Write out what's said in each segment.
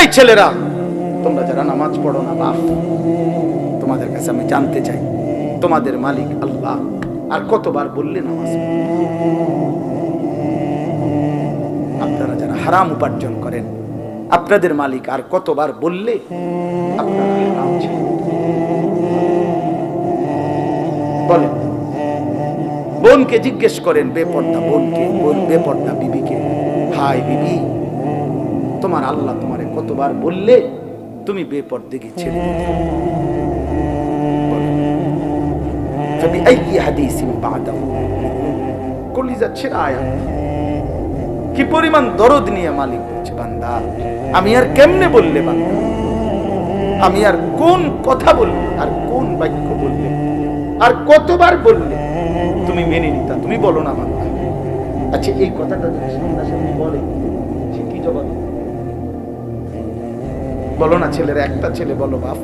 এই ছেলেরা? তোমরা যারা নামাজ পড়ো না, বাপ, তোমাদের কাছে আমি জানতে চাই, তোমাদের মালিক আল্লাহ আর কতবার বললে নামাজ আপনারা যারা হারাম উপার্জন করেন, আপনাদের মালিক আর কতবার বললে বলেন। বোনকে জিজ্ঞেস করেন, বেপর্দা বোনকে, বোন, বেপর্দা বিবিকে? হাই বিবি, তোমার আল্লাহ তোমারে কতবার বললে তুমি বেপরদিকে ছেড়ে কি পরিমাণ দরদ নিয়ে মালিক বলছে, বান্দা? আমি আর কেমনে বললে, বান্দা? আমি আর কোন কথা বললে, আর কোন বাক্য বললে? আর কতবার বললে? তুমি মেনে নিতা, তুমি বলো না, বান্দা। আচ্ছা এই কথাটা যদি বলে, সে কি জবাব বলো না, ছেলের একটা ছেলে বলো বাপ।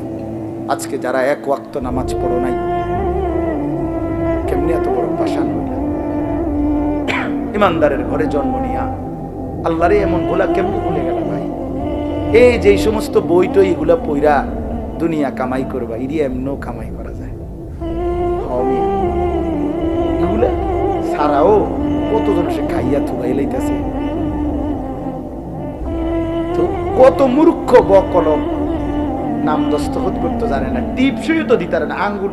আজকে যারা এক ওয়াক্ত নামাজ পড়ো নাই, কেমনি এত বড় পাশান ইমানদারের ঘরে জন্ম নিয়া আল্লাহরে এমন গোলা কেমনি ভুলে গেল ভাই? এই যে সমস্ত বই টই এগুলা পইরা দুনিয়া কামাই করবা, ইরি এমনও কামাই করা যায়। এগুলা কতজন সে খাইয়া থুবাই লাইতেছে? কত মূর্খ বকলম নাম দস্ত দস্তখত করতে জানে না। টিপ সুই তো দিতে পারে না। আঙ্গুল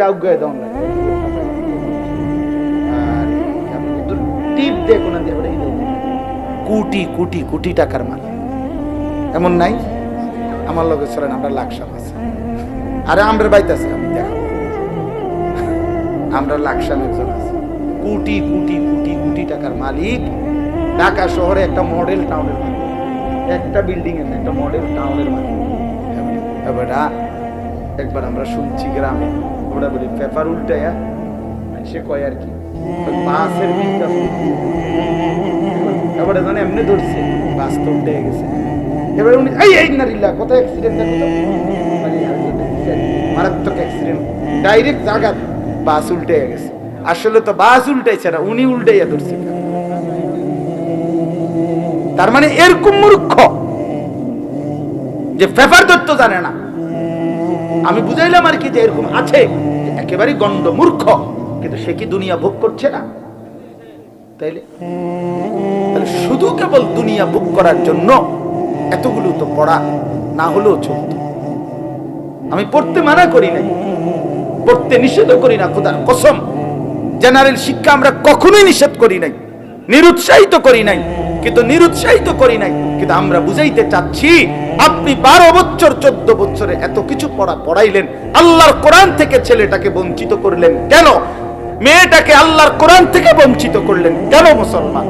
আউগায় দাও না। আর টিপ দিয়ে কোনো। কোটি কোটি কোটি টাকার মাল। এমন নাই? আমার লগে চলেন, আমরা লাকসাম আছে। আরে আমরা বাইতেছে আমি দেখাবো। আমরা লাকসাম একজন আছে। কোটি কোটি কোটি কোটি টাকার মালিক। ঢাকা শহরে একটা মডেল টাউনের মালিক। একটা বিল্ডিং এর একটা মডেল টাউনের মালিক এবার একবার আমরা শুনছি গ্রামে ওরা বলি, পেপার উল্টায়া সে কয় আর কি বাসের বিলটা এবারে জানে, এমনি ধরছে, বাস তো উল্টে গেছে। এবারে উনি, এই এই নারিল্লা কত অ্যাক্সিডেন্ট মানে মারাত্মক অ্যাক্সিডেন্ট ডাইরেক্ট জায়গা বাস উল্টে গেছে। আসলে তো বাস উল্টাইছে না, উনি উল্টাইয়া ধরছে। তার মানে এরকম মূর্খ যে পেপার ধরতে জানে না। আমি বুঝাইলাম আর কি যে এরকম আছে একেবারে গণ্ড মূর্খ, কিন্তু সে কি দুনিয়া ভোগ করছে না? তাইলে? শুধু কেবল দুনিয়া ভোগ করার জন্য এতগুলো তো পড়া না হলেও চলত। আমি পড়তে মানা করি নাই, পড়তে নিষেধ করি না, খোদার কসম। জেনারেল শিক্ষা আমরা কখনোই নিষেধ করি নাই। নিরুৎসাহিত করি নাই, কিন্তু নিরুৎসাহিত করি নাই, কিন্তু আমরা বুঝাইতে চাচ্ছি, আপনি বারো বছর, চোদ্দ বছরে এত কিছু পড়া পড়াইলেন, আল্লাহর কোরআন থেকে ছেলেটাকে বঞ্চিত করলেন কেন? মেয়েটাকে আল্লাহর কোরআন থেকে বঞ্চিত করলেন কেন মুসলমান?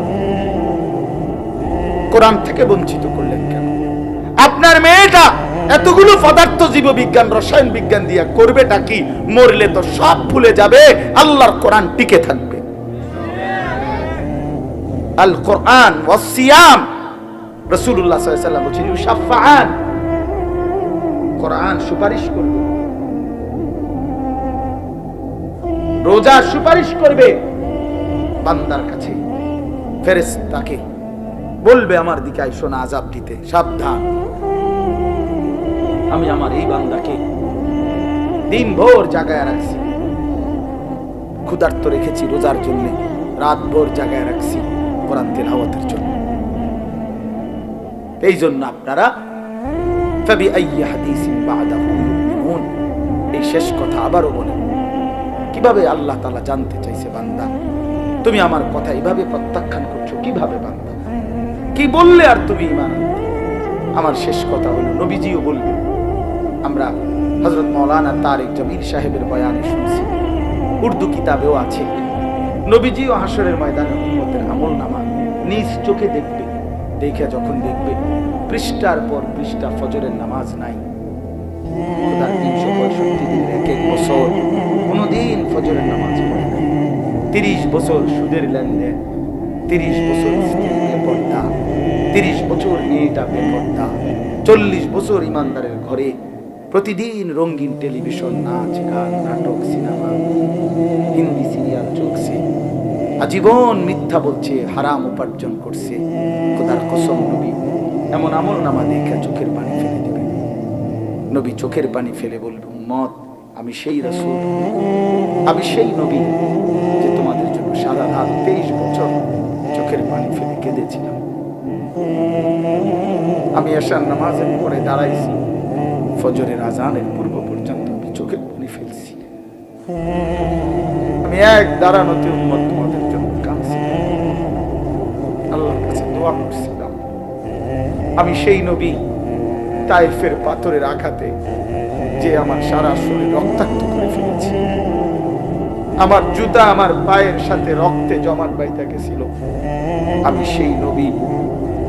কোরআন থেকে বঞ্চিত করলেন কেন? আপনার মেয়েটা এতগুলো পদার্থ জীববিজ্ঞান, রসায়ন বিজ্ঞান দিয়া করবেটা কি? মরলে তো সব ভুলে যাবে, আল্লাহর কোরআন টিকে থাকবে। আল কোরআন ওয়াসিয়াম কোরআন সুপারিশ করবে। রোজা সুপারিশ করবে বান্দার কাছে। ফেরেশতাকে বলবে, আমার দিকে আইসো না আজাব দিতে, সাবধান। আমি আমার এই বান্দাকে দিন ভোর জাগায় রাখছি। ক্ষুধার্ত রেখেছি রোজার জন্য রাত ভোর জাগায় রাখছি। কোরআন তেলাওয়াতের জন্য। এই জন্য আপনারা এই শেষ কথা আবারও বলে কীভাবে আল্লাহ তালা জানতে চাইছে বান্দা? তুমি আমার কথা এইভাবে প্রত্যাখ্যান করছ, কীভাবে বান্দা? কি বললে আর তুমি ইমান আমার শেষ কথা হলো, নবীজিও বলবে আমরা হজরত মৌলানা তারেক জমির সাহেবের বয়ানে শুনছি, উর্দু কিতাবেও আছে। নবীজিও হাসরের ময়দানে উন্মতের আমল নামা নিজ চোখে দেখবে, দেখে যখন দেখবে, পৃষ্ঠার পর পৃষ্ঠা ফজরের নামাজ নাই। এক এক বছর কোনোদিন ফজরের নামাজ পড়ে নাই। তিরিশ বছর সুদের লেনদেন, তিরিশ বছর তিরিশ বছর চল্লিশ বছর ঘরে প্রতিদিন রঙিন টেলিভিশন, নাচ, গান, নাটক, সিনেমা, হিন্দি সিরিয়াল চলছে। আজীবন মিথ্যা বলছে, হারাম উপার্জন করছে। খোদার কসম নবী, এমন আমল নামা দেখে চোখের পানি ফেলে দিবে। নবী চোখের পানি ফেলে বলবে মত আমি সেই রসুল। আমি সেই নবী যে তোমাদের জন্য সারা রাত তেইশ বছর চোখের পানি ফেলে কেঁদেছিলাম। আমি এসার নামাজের পরে দাঁড়াইছি, ফজরের আজানের পূর্ব পর্যন্ত আমি চোখের পানি ফেলছি। আমি এক দাঁড়ানোতে উন্মত তোমাদের জন্য কাঁদছি আল্লাহর কাছে দোয়া করছিলাম। আমি সেই নবী তাইফের পাথরের আঘাতে যে আমার সারা শরীর রক্তাক্ত করে ফেলেছি। আমার জুতা আমার পায়ের সাথে রক্তে জমাট বাইতে গেছিল। আমি সেই নবী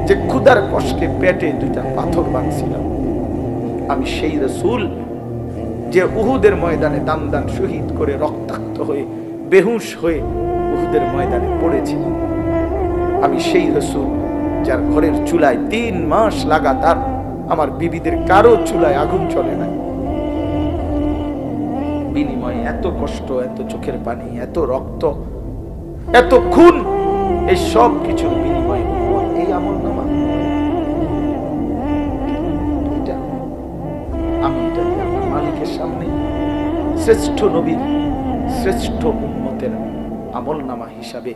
যে ক্ষুদার কষ্টে পেটে দুইটা পাথর বাঁধছিলাম। আমি সেই রসুল যে উহুদের ময়দানে দান দান শহীদ করে রক্তাক্ত হয়ে, বেহুশ হয়ে উহুদের ময়দানে পড়েছিলাম। আমি সেই রসুল যার ঘরের চুলায় তিন মাস লাগাতার আমার বিবিদের কারও চুলায় আগুন চলে না। বিনিময়ে এত কষ্ট, এত চোখের পানি, এত রক্ত, এত খুন, এই সব কিছুর বিনিময়ে এই আমল নামা। আমি মালিকের সামনে শ্রেষ্ঠ নবীর, শ্রেষ্ঠ উন্মতের আমল নামা হিসাবে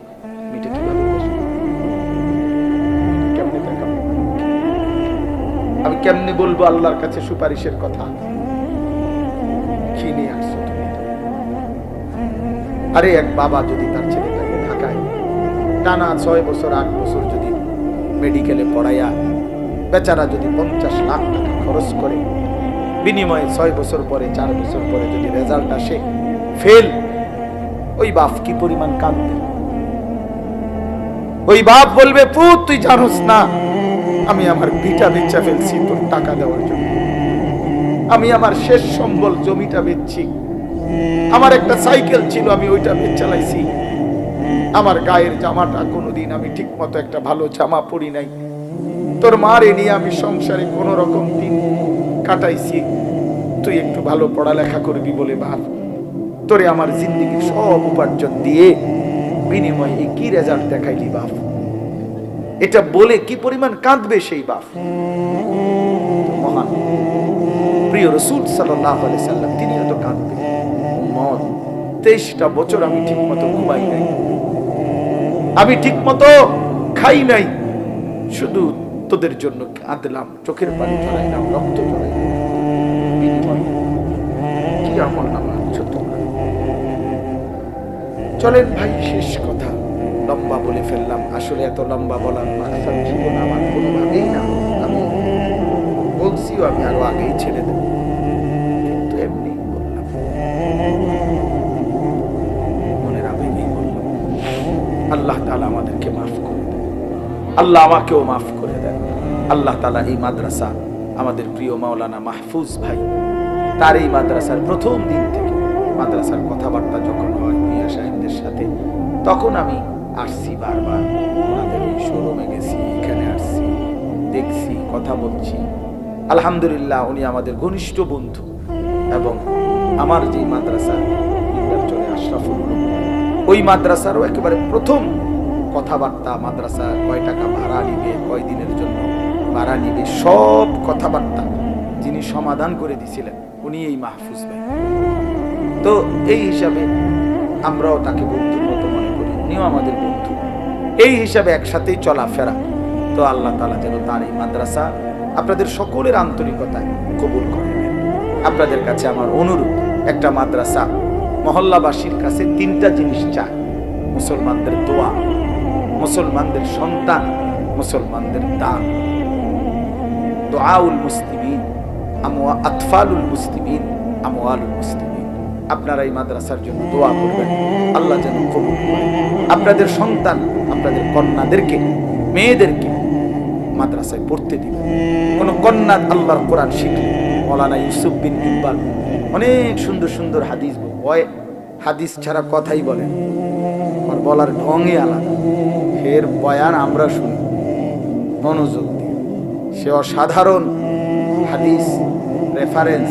আমি কেমনি বলব আল্লাহর কাছে সুপারিশের কথা? আরে, এক বাবা যদি তার ছেলেটাকে ঢাকায়, টানা ছয় বছর, আট বছর যদি মেডিকেলে পড়াইয়া, বেচারা যদি পঞ্চাশ লাখ টাকা খরচ করে, বিনিময়ে ছয় বছর পরে, চার বছর পরে যদি রেজাল্ট আসে ফেল ওই বাপ কি পরিমাণ কাঁদবে? ওই বাপ বলবে, পুত, তুই জানোস না আমি আমার ভিটা বেচা ফেলছি তোর টাকা দেওয়ার জন্য। আমি আমার শেষ সম্বল জমিটা বেচছি। আমার একটা সাইকেল ছিল, আমি ওইটা বেচ চালাইছি আমার গায়ের জামাটা কোনোদিন আমি ঠিক মতো একটা ভালো জামা পরি নাই। তোর মারে নিয়ে আমি সংসারে কোন রকম দিন কাটাইছি। তুই একটু ভালো পড়ালেখা করবি বলে ভাব। তোরে আমার জিন্দিগির সব উপার্জন দিয়ে বিনিময়ে কি রেজাল্ট দেখাইলি বাপ এটা বলে কি পরিমাণ কাঁদবে সেই বাপ? মহান। প্রিয় রসুল সাল্লাহ সাল্লাম, তিনি কাঁদবে তেইশটা বছর আমি ঠিক মতো ঘুমাই নাই। আমি ঠিক মতো খাই নাই। শুধু তোদের জন্য কাঁদলাম, চোখের পানি রক্ত কি আমল নামা চলেন ভাই, শেষ কথা। লম্বা বলে ফেললাম। আসলে এত লম্বা বলার মাকসাদ ছিল না আমার কোনোভাবেই না। আমি বলছিও আমি আরও আগেই ছেড়ে দেব। কিন্তু বললাম। মনের আবেগেই বললাম আল্লাহ তালা আমাদেরকে মাফ করে দেন। আল্লাহ আমাকেও মাফ করে দেন। আল্লাহ তালা এই মাদ্রাসা আমাদের প্রিয় মাওলানা মাহফুজ ভাই, তার এই মাদ্রাসার প্রথম দিন থেকে মাদ্রাসার কথাবার্তা যখন হয় মিয়া সাহেবদের সাথে, তখন আমি আসছি বারবার। ওনাদের শোরুমে গেছি, এখানে আসছি, দেখছি, কথা বলছি। আলহামদুলিল্লাহ, উনি আমাদের ঘনিষ্ঠ বন্ধু এবং আমার যে মাদ্রাসা চলে আশরাফুল ওই মাদ্রাসারও একেবারে প্রথম কথাবার্তা, মাদ্রাসা কয় টাকা ভাড়া নিবে, কয় দিনের জন্য ভাড়া নিবে, সব কথাবার্তা যিনি সমাধান করে দিছিলেন উনি এই মাহফুজ ভাই। তো এই হিসাবে আমরাও তাকে বন্ধুর উনিও আমাদের বন্ধু। এই হিসাবে একসাথেই চলাফেরা। তো আল্লাহ তালা যেন তার এই মাদ্রাসা আপনাদের সকলের আন্তরিকতায় কবুল করে আপনাদের কাছে আমার অনুরোধ, একটা মাদ্রাসা মহল্লাবাসীর কাছে তিনটা জিনিস চায় মুসলমানদের দোয়া, মুসলমানদের সন্তান, মুসলমানদের দান। দোয়াউল মুসলিমিন আমোয়া আতফালুল মুসলিমিন আমোয়ালুল মুসলিমিন। আপনারা এই মাদ্রাসার জন্য দোয়া করবেন। আল্লাহ যেন কবুল করেন আপনাদের সন্তান আপনাদের কন্যাদেরকে, মেয়েদেরকে মাদ্রাসায় পড়তে দিবেন কোন কন্যা আল্লাহর কোরআন শিখলে, মৌলানা ইউসুফ বিন ইকবাল অনেক সুন্দর সুন্দর হাদিস বয় হাদিস ছাড়া কথাই বলেন আর বলার ঢঙে আলাদা। ফের বয়ান আমরা শুনি। মনোযোগ দিয়ে। সে অসাধারণ হাদিস রেফারেন্স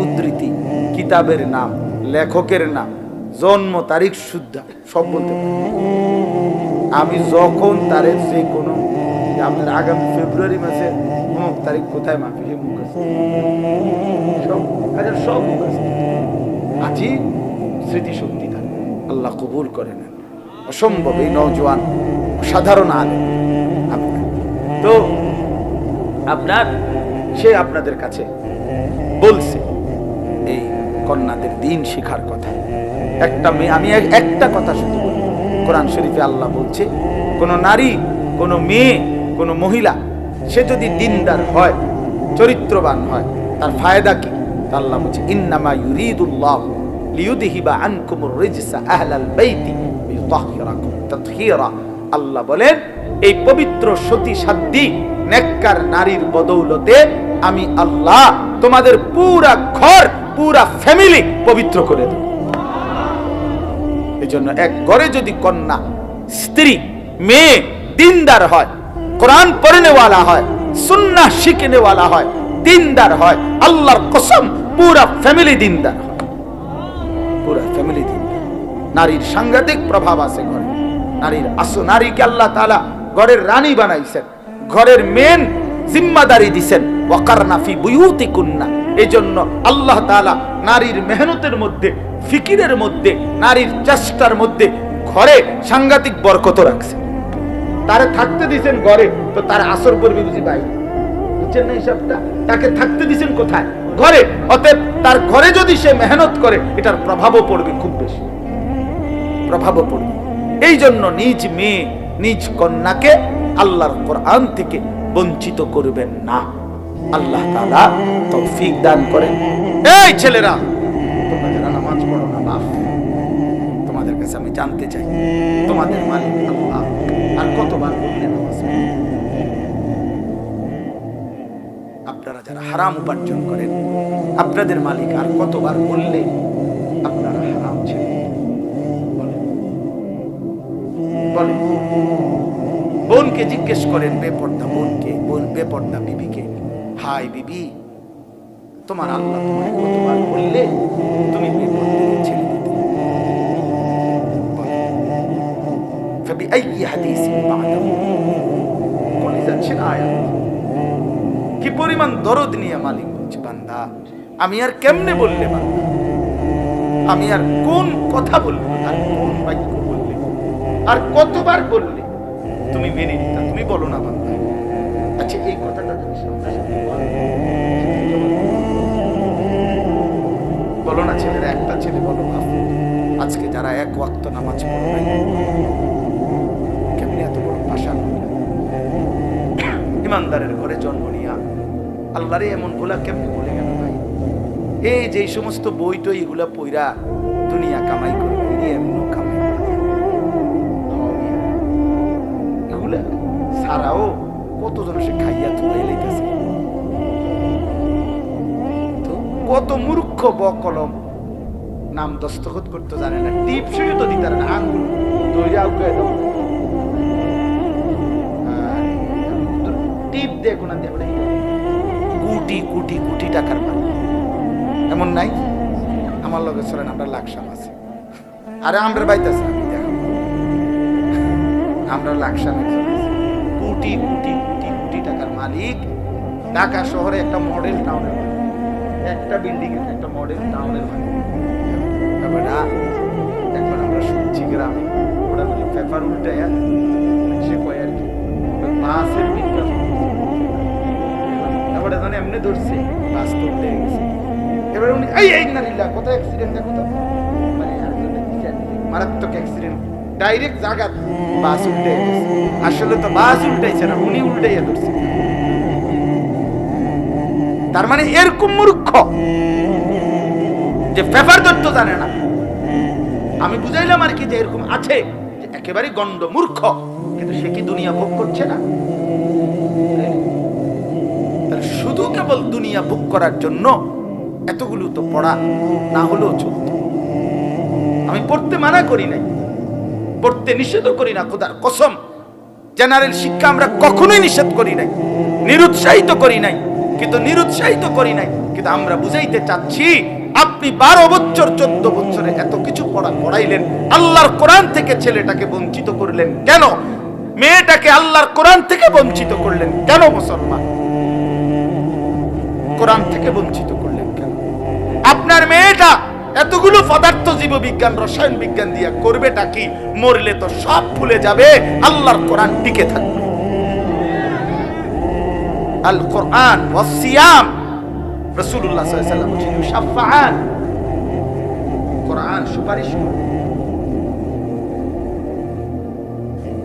উদ্ধৃতি, কিতাবের নাম। লেখকের নাম, জন্ম, তারিখ শুদ্ধা সব বলতে আমি যখন তারে যে কোনো, আপনার আগামী ফেব্রুয়ারি মাসে অমুক তারিখ কোথায় মুখ সব আচ্ছা সব মুখ স্মৃতিশক্তি থাকবে আল্লাহ কবুল করে নেন। অসম্ভব এই নওজোয়ান সাধারণ আলে তো, আপনার, সে আপনাদের কাছে বলছে। কন্যাদের দিন শিখার কথা। একটা মেয়ে আমি একটা কথা শুধু কোরআন শরীফে আল্লাহ বলছে, কোন নারী, কোন মেয়ে, কোন মহিলা, সে যদি দিনদার হয়, চরিত্রবান হয়, তার ফায়দা কি? আল্লাহ বলছে, ইন্নামা ইউরিদুল্লাহ লিয়ুদহিবা আনকুমুর রিজসা আহলাল বাইতি ওয়ায়ুতাহহিরাকুম তাতহীরা। আল্লাহ বলেন, এই পবিত্র সতী সাধ্যি নেককার নারীর বদৌলতে আমি আল্লাহ তোমাদের পুরা ঘর পুরা ফ্যামিলি পবিত্র করে দেব। এই জন্য এক ঘরে যদি কন্যা, স্ত্রী, মেয়ে, দিনদার হয়, কোরআন পড়ে নেওয়ালা হয় সুন্না শিখে নেওয়ালা হয়, দিনদার হয়, আল্লাহর কসম, পুরা ফ্যামিলি দিনদার পুরা ফ্যামিলি দিনদার। নারীর সাংঘাতিক প্রভাব আছে ঘরে। নারীর আসো নারীকে আল্লাহ তাআলা ঘরের রানী বানাইছেন। ঘরের মেন জিম্মাদারি দিছেন। ওয়াকারনা ফি বুয়ুতিকুন্না। এই জন্য আল্লাহ তাআলা নারীর মেহনতের মধ্যে, ফিকিরের মধ্যে, নারীর চেষ্টার মধ্যে ঘরে সাংঘাতিক বরকত রাখছে। তারে থাকতে দিছেন ঘরে, তো তার আসর পড়বে বুঝি বাইরে বুঝছেন না হিসাবটা? তাকে থাকতে দিছেন কোথায়? ঘরে। অতএব তার ঘরে যদি সে মেহনত করে, এটার প্রভাবও পড়বে খুব বেশি। প্রভাবও পড়বে। এই জন্য নিজ মেয়ে, নিজ কন্যাকে আল্লাহর কোরআন থেকে বঞ্চিত করবেন না। আল্লাহ তাআলা তৌফিক দান করেন। এই ছেলেরা, তোমরা যারা নামাজ পড়ো না বাপ তোমাদের কাছে আমি জানতে চাই, তোমাদের মালিক আল্লাহ? আর কতবার বললেন নামাজ আপনারা যারা হারাম উপার্জন করেন, আপনাদের মালিক আর কতবার বললে আপনারা হারাম ছেড়ে বলেন। বোনকে জিজ্ঞেস করেন, বেপর্দা বোনকে, বোন বেপর্দা বিবিকে। হাই বিবি তোমার আল্লাহ তোমায় কতবার বললে তুমি বেপর্দাকে ছেড়ে দিতে বলেন। فبأي حديث بعده বলে যাচ্ছেন আয়াত কি পরিমাণ দরদ নিয়ে মালিক বলছে বান্দা আমি আর কেমনে বললে বান্দা আমি আর কোন কথা বললে আর কোন বাক্য বললে আর কতবার বললে তুমি মেনে নিতা তুমি বলো না বান্দা আচ্ছা এই কথাটা যারা এক ওয়াক্ত নামাজ পড়ো নাই কেমনি এত বড় ভাষা ইমানদারের ঘরে জন্ম নিয়া আল্লাহরে এমন গোলা কেমনি বলে গেল ভাই? এই যে সমস্ত বই টই এগুলা পইরা দুনিয়া কামাই করবে এমন কামাই। এগুলা কতজন সে খাইয়া তুলে লেগেছে কত মূর্খ বকলম। নাম দস্তখত করতে জানে না, টিপ শুয়ে তো দিতে না, আঙ্গুল। দইরা উঠে দাও। টিপ দিয়ে কোনা কোটি কোটি কোটি টাকার মাল। এমন নাই? আমার লগে চলেন, আমরা লাকসাম আছে। আরে আমরা বাইতেছে আমি দেখো। আমরা লাকসাম কোটি কোটি কোটি কোটি টাকার মালিক। ঢাকা শহরে একটা মডেল টাউনের একটা বিল্ডিং একটা মডেল টাউনের মালিক। ব্যাপারটা এখন আমরা শুনছি গ্রামে। ওরা পেপার উল্টাইয়া সে কয় আর কি বাসের বিজ্ঞাপন ধরেন এমনি ধরছে, বাস উল্টে গেছে। এবার উনি, এই এই না লিল্লা কত অ্যাক্সিডেন্ট দেখো তো। মানে মারাত্মক অ্যাক্সিডেন্ট ডাইরেক্ট জায়গা বাস উল্টে আসলে তো বাস উল্টাইছে না, উনি উল্টাইয়া ধরছে। তার মানে এরকম মূর্খ যে পেপার ধরতে জানে না। আমি বুঝাইলাম আর কি যে এরকম আছে, যে একেবারে গন্ড মূর্খ, কিন্তু সে কি দুনিয়া ভোগ করছে না? শুধু কেবল দুনিয়া ভোগ করার জন্য এতগুলো তো পড়া না হলেও চলত। আমি পড়তে মানা করি নাই, পড়তে নিষেধ করি না, খোদার কসম। জেনারেল শিক্ষা আমরা কখনোই নিষেধ করি নাই, নিরুৎসাহিত করি নাই, কিন্তু নিরুৎসাহিত করি নাই, কিন্তু আমরা বুঝাইতে চাচ্ছি আপনি বারো বছর, চোদ্দ বছরে এত কিছু পড়া পড়াইলেন, আল্লাহর কোরআন থেকে ছেলেটাকে বঞ্চিত করলেন। কেন? মেয়েটাকে আল্লাহর কোরআন থেকে বঞ্চিত করলেন। কেন মুসলমান? কোরআন থেকে বঞ্চিত করলেন কেন? আপনার মেয়েটা এতগুলো পদার্থ জীব বিজ্ঞান রসায়ন বিজ্ঞান দিয়া করবেটা কি? মরলে তো সব ভুলে যাবে, আল্লাহর কোরআন টিকে থাকবে। আল কোরআন ওয়াসিয়াম আলাইহি ওয়াসাল্লাম বলেছেন ইউশাফাআন কোরআন সুপারিশ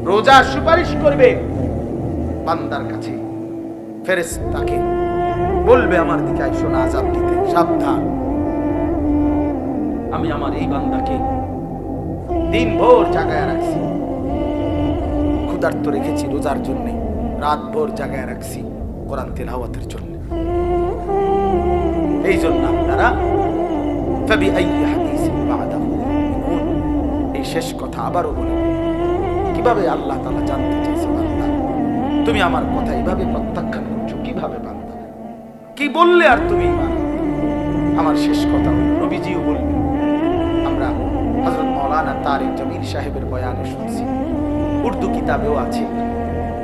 রোজা সুপারিশ করবে বান্দার কাছে। ফেরেশতাকে বলবে, আমার দিকে আইসো না আজাব দিতে সাবধান। আমি আমার এই বান্দাকে দিন ভোর জাগায় রাখছি। ক্ষুধার্ত রেখেছি রোজার জন্য। রাত ভোর জাগায় রাখছি কোরআন তেলাওয়াতের জন্য। এই জন্য আপনারা এই শেষ কথা আবারও বলে। কীভাবে আল্লাহ তাআলা জানতে চাইছে বান্দা তুমি আমার কথা এইভাবে প্রত্যাখ্যান করছ কীভাবে বান্দা কি বললে আর তুমি আমার শেষ কথা হলো, নবীজিও বলবেন আমরা হযরত মাওলানা তারিক জমির সাহেবের বয়ানে শুনছি। উর্দু কিতাবেও আছে।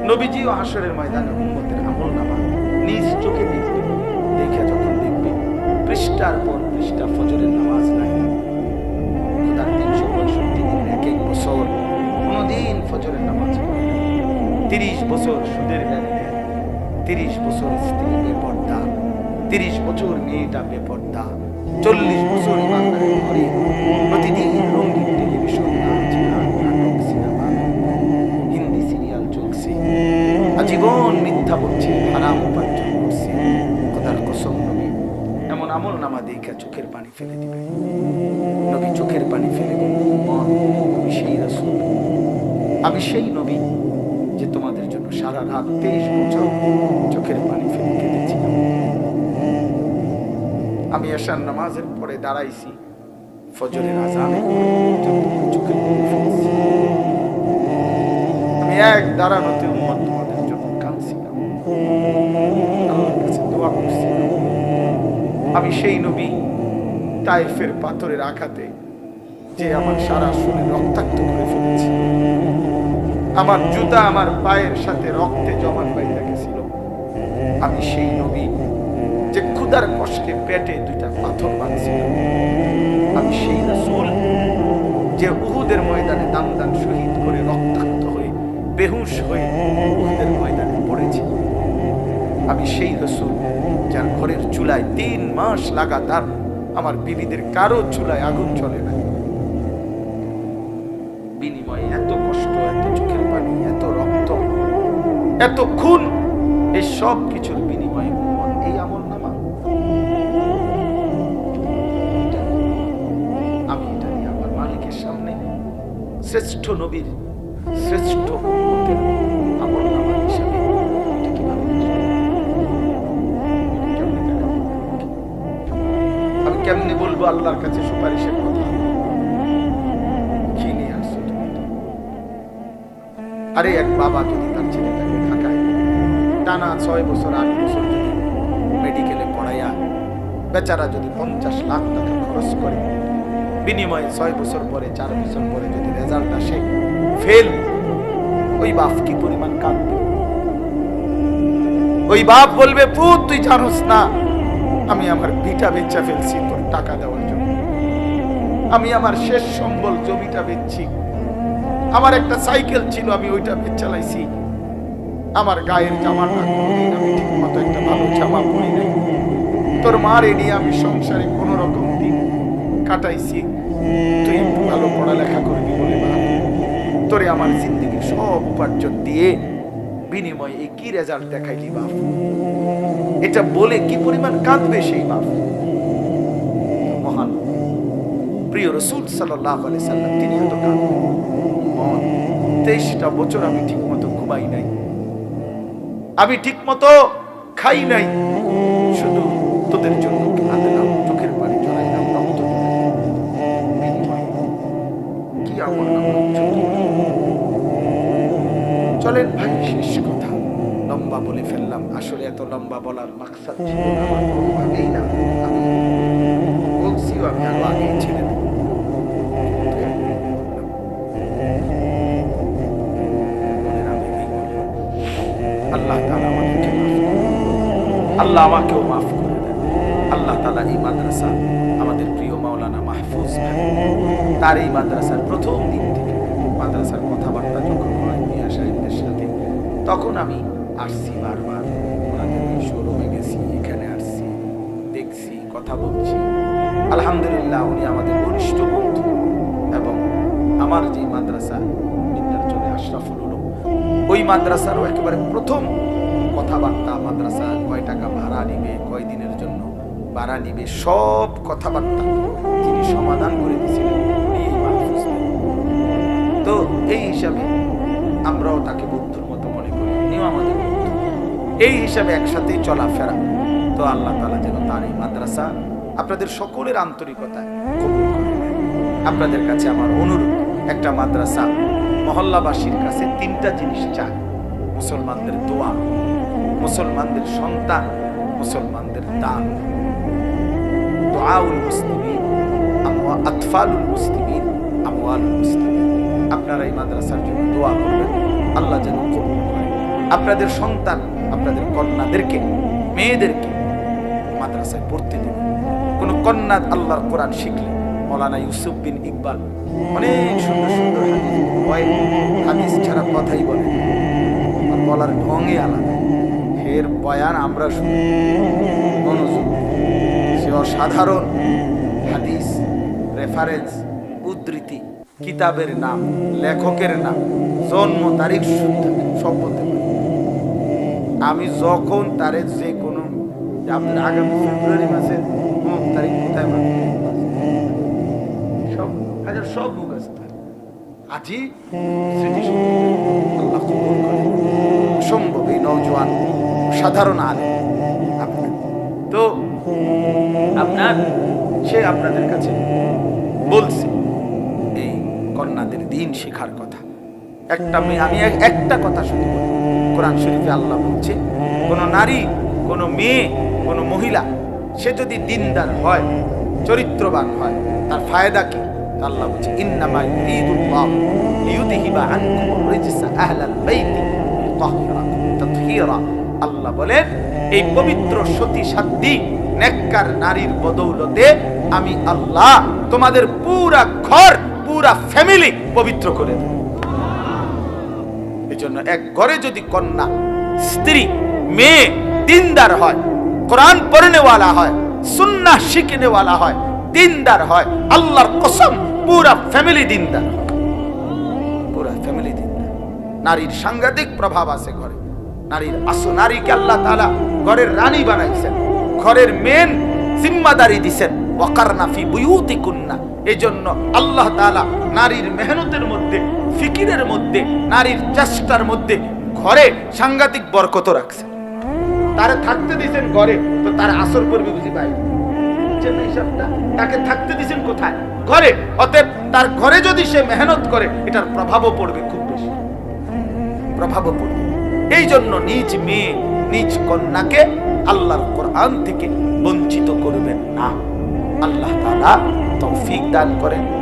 নবীজিও হাসরের ময়দানে উম্মতের আমল নামা নিজ চোখে দেখবে পৃষ্ঠার পর পৃষ্ঠা ফজরের নামাজ নাই। খোদার তিনশো পঁয়ষট্টি দিনের এক এক বছর কোনোদিন ফজরের নামাজ তিরিশ বছর সুদের লেনদেন তিরিশ বছর স্ত্রী বেপর্দা, তিরিশ বছর মেয়েটা বেপর্দা, চল্লিশ বছর ইমানদারের ঘরে। আমল নামা দেখা চোখের পানি ফেলে দিবে। নবী চোখের পানি ফেলে আমি সেই আমি সেই নবী যে তোমাদের জন্য সারা রাত তেইশ বছর চোখের পানি ফেলে আমি এশার নামাজের পরে দাঁড়াইছি, ফজরের আজানে চোখের পানি ফেলেছি। আমি এক দাঁড়ানোতে আমি সেই নবী তাইফের পাথরের আঘাতে যে আমার সারা শরীর রক্তাক্ত করে ফেলেছি। আমার জুতা আমার পায়ের সাথে রক্তে জমান বাইতে গেছিল। আমি সেই নবী যে ক্ষুদার কষ্টে পেটে দুইটা পাথর বাঁধছিল। আমি সেই রাসূল যে উহুদের ময়দানে দান দান শহীদ করে রক্তাক্ত হয়ে, বেহুশ হয়ে উহুদের ময়দানে পড়েছি। আমি সেই রসুল যার ঘরের চুলায় তিন মাস লাগাতার আমার বিবিদের কারও চুলায় আগুন চলে না। বিনিময়ে এত কষ্ট, এত চোখের পানি, এত রক্ত, এত খুন, এই সব কিছুর বিনিময়ে এই আমল নামা। আমি এটা নিয়ে আমার মালিকের সামনে শ্রেষ্ঠ নবীর শ্রেষ্ঠ আমল নামা। বলব, আল্লাহর কাছে সুপারিশের কথা। নিয়ে আসছো আরে, এক বাবা যদি তার ছেলেটাকে ঢাকায় টানা ছয় বছর, আট বছর যদি মেডিকেলে পড়াইয়া, বেচারা যদি পঞ্চাশ লাখ টাকা খরচ করে, বিনিময়ে ছয় বছর পরে, চার বছর পরে যদি রেজাল্ট আসে ফেল ওই বাপ কি পরিমাণ কাঁদবে? ওই বাপ বলবে, পুত, তুই জানোস না, আমি আমার ভিটা বেচা ফেলছি তোর টাকা দেওয়ার জন্য। আমি আমার শেষ সম্বল জমিটা বেচছি। আমার একটা সাইকেল ছিল, আমি ওইটা চালাইছি। আমার গায়ের জামাটা আমি ঠিক মতো একটা ভালো জামা পরি নাই। তোর মার নিয়ে আমি সংসারে কোনো রকম দিন কাটাইছি। তুই একটু ভালো পড়ালেখা করবি বলে তোরে আমার জিন্দগি সব উপার্জন দিয়ে বিনিময়ে এই কি রেজাল্ট দেখাইলি বাপ? এটা বলে কি পরিমাণ কাঁদবে সেই বাপ? প্রিয় রসুল সাল্লাহ আলি সাল্লাম, তিনি এত কাঁদবেন তেইশটা বছর আমি ঠিক মতো ঘুমাই নাই। আমি ঠিক মতো খাই নাই। শুধু তোদের জন্য কাঁদলাম চোখের পানি জড়াইলাম, রক্ত কি আমার চলেন ভাই, শেষ কথা। লম্বা বলে ফেললাম। আসলে এত লম্বা বলার মাকসাদ ছিল না, আমার আমি বলছিও আমি আরও ছেড়ে আল্লাহ আমাকেও মাফ করে আল্লাহ তালা এই মাদ্রাসা আমাদের প্রিয় মাওলানা মাহফুজ তার এই মাদ্রাসার প্রথম দিন থেকে মাদ্রাসার কথাবার্তা যখন হয় মিয়া সাহেবদের সাথে, তখন আমি আসছি বারবার। শোরুমে গেছি, এখানে আসছি, দেখছি, কথা বলছি। আলহামদুলিল্লাহ উনি আমাদের ঘনিষ্ঠ বন্ধু এবং আমার যে মাদ্রাসা বিদ্যার্চনে আশরাফুল মাদ্রাসারও একেবারে প্রথম কথাবার্তা মাদ্রাসা কয় টাকা ভাড়া নিবে, কয় দিনের জন্য ভাড়া নিবে, সব কথাবার্তা তিনি সমাধান করে দিয়েছিলেন। তো এই হিসাবে আমরাও তাকে বন্ধুর মতো মনে করি উনিও আমাদের বন্ধু। এই হিসাবে একসাথেই চলাফেরা। তো আল্লাহ তালা যেন তার এই মাদ্রাসা আপনাদের সকলের আন্তরিকতায় আপনাদের কাছে আমার অনুরোধ। একটা মাদ্রাসা, মহল্লাবাসীর কাছে তিনটা জিনিস চায় মুসলমানদের দোয়া, মুসলমানদের সন্তান, মুসলমানদের দান। দোয়াউল মুসলিমিন, আমওয়া আতফালুল মুসলিমিন, আমওয়ালুল মুসলিমিন। আপনারা এই মাদ্রাসার জন্য দোয়া করবেন, আল্লাহ যেন কবুল আপনাদের সন্তান, আপনাদের কন্যাদেরকে, মেয়েদেরকে মাদ্রাসায় পড়তে দেবেন। কোন কন্যা আল্লাহর কোরআন শিখলে মৌলানা ইউসুফ বিন ইকবাল অনেক সুন্দর সুন্দর হাদিস ছাড়া কথাই বলে। আর বলার ঢঙই আলাদা এর বয়ান আমরা শুনি। সে অসাধারণ হাদিস রেফারেন্স উদ্ধৃতি, কিতাবের নাম, লেখকের নাম, জন্ম, তারিখ সব বলতে আমি যখন তারে যে কোনো আপনার আগামী ফেব্রুয়ারি মাসে অমুক তারিখ কোথায় মারবেন? সব সব মুখ আছে। আজই অসম্ভব এই নৌজওয়ান সাধারণ আলে তো আপনার, সে আপনাদের কাছে বলছে, এই কন্যাদের দিন শেখার কথা একটা মেয়ে, আমি এক- একটা কথা বলি। কোরআন শরীফে আল্লাহ বলছে, কোন নারী, কোন মেয়ে, কোন মহিলা, সে যদি দিনদার হয়, চরিত্রবান হয়, তার ফায়দা কি আল্লাহ বলছে, ইন্নামা ইউরিদুল্লাহ আনকুম রিজসা আহলাল বাইতি তাতহীরা। আল্লাহ বলেন, এই পবিত্র সতী সাধ্যী নেককার নারীর বদৌলতে আমি আল্লাহ তোমাদের পুরা ঘর, পুরা ফ্যামিলি পবিত্র করে দেব। এই জন্য এক ঘরে যদি কন্যা, স্ত্রী, মেয়ে, দিনদার হয়, কোরআন পড়নেওয়ালা হয় সুন্না শিখনেওয়ালা হয় দিনদার হয়। আল্লাহর কসম, পুরা ফ্যামিলি দিনদার। পুরা ফ্যামিলি দিনদার। নারীর সাংঘাতিক প্রভাব আছে ঘরে। নারীর আসো নারীকে আল্লাহ তাআলা ঘরের রানী বানাইছেন। ঘরের মেন জিম্মাদারি দিছেন। ওয়াকারনা ফি বুয়ুতিকুন্না। এই জন্য আল্লাহ তাআলা নারীর মেহনতের মধ্যে, ফিকিরের মধ্যে, নারীর চেষ্টার মধ্যে ঘরে সাংঘাতিক বরকত রাখছেন। তারা থাকতে দিছেন ঘরে, তো তার আসর করবে বুঝি বাইরে তাকে থাকতে দিচ্ছেন কোথায়? ঘরে। অতএব তার ঘরে যদি সে মেহনত করে, এটার প্রভাবও পড়বে খুব বেশি। প্রভাবও পড়বে। এই জন্য নিজ মেয়ে, নিজ কন্যাকে আল্লাহর কোরআন থেকে বঞ্চিত করবেন না। আল্লাহ তাআলা তৌফিক দান করেন।